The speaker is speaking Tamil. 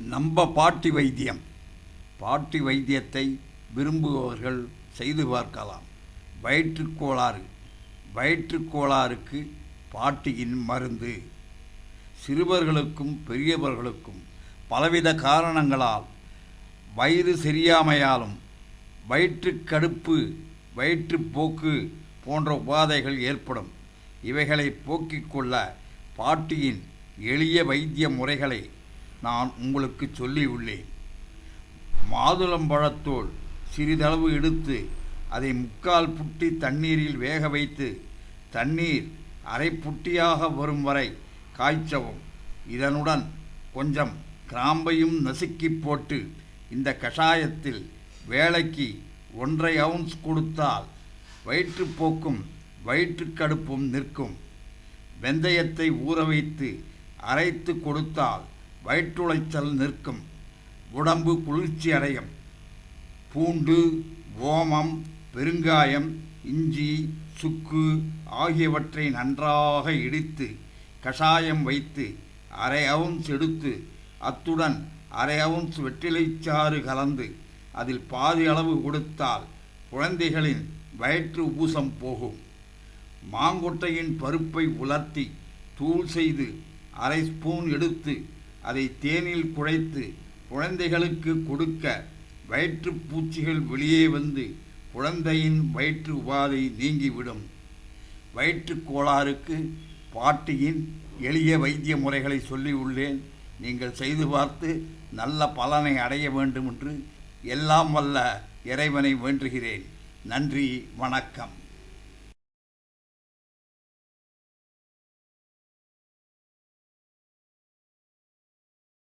நம்ம பாட்டி வைத்தியம் பாட்டி வைத்தியத்தை விரும்புபவர்கள் செய்து பார்க்கலாம். வயிற்றுக்கோளாறு. வயிற்றுக்கோளாறுக்கு பாட்டியின் மருந்து. சிறுவர்களுக்கும் பெரியவர்களுக்கும் பலவித காரணங்களால் வயிறு சரியாமையாலும் வயிற்றுக்கடுப்பு வயிற்றுப்போக்கு போன்ற உபாதைகள் ஏற்படும். இவைகளை போக்கிக் கொள்ள பாட்டியின் எளிய வைத்திய முறைகளை நான் உங்களுக்கு சொல்லியுள்ளேன். மாதுளம்பழத்தோல் சிறிதளவு எடுத்து அதை முக்கால் புட்டி தண்ணீரில் வேக வைத்து தண்ணீர் அரை புட்டியாக வரும் வரை காய்ச்சவும். இதனுடன் கொஞ்சம் கிராம்பையும் நசுக்கி போட்டு இந்த கஷாயத்தில் வேலைக்கு ஒன்றை அவுன்ஸ் கொடுத்தால் வயிற்றுப்போக்கும் வயிற்றுக்கடுப்பும் நிற்கும். வெந்தயத்தை ஊற வைத்து அரைத்து கொடுத்தால் வயிற்றுளைச்சல் நிற்கும். உடம்பு குளிர்ச்சி அடையும். பூண்டு ஓமம் பெருங்காயம் இஞ்சி சுக்கு ஆகியவற்றை நன்றாக இடித்து கஷாயம் வைத்து அரை அவுன்ஸ் எடுத்து அத்துடன் அரை அவுன்ஸ் வெற்றிலைச்சாறு கலந்து அதில் பாதி அளவு கொடுத்தால் குழந்தைகளின் வயிற்று ஊசம் போகும். மாங்கொட்டையின் பருப்பை உலர்த்தி தூள் செய்து அரை ஸ்பூன் எடுத்து அதை தேனில் குழைத்து குழந்தைகளுக்கு கொடுக்க வயிற்று பூச்சிகள் வெளியே வந்து குழந்தையின் வயிற்று உபாதை நீங்கிவிடும். வயிற்றுக் கோளாறுக்கு பாட்டியின் எளிய வைத்திய முறைகளை சொல்லியுள்ளேன் நீங்கள் செய்து பார்த்து நல்ல பலனை அடைய வேண்டும் என்று எல்லாம் வல்ல இறைவனை வேண்டுகிறேன். நன்றி வணக்கம்.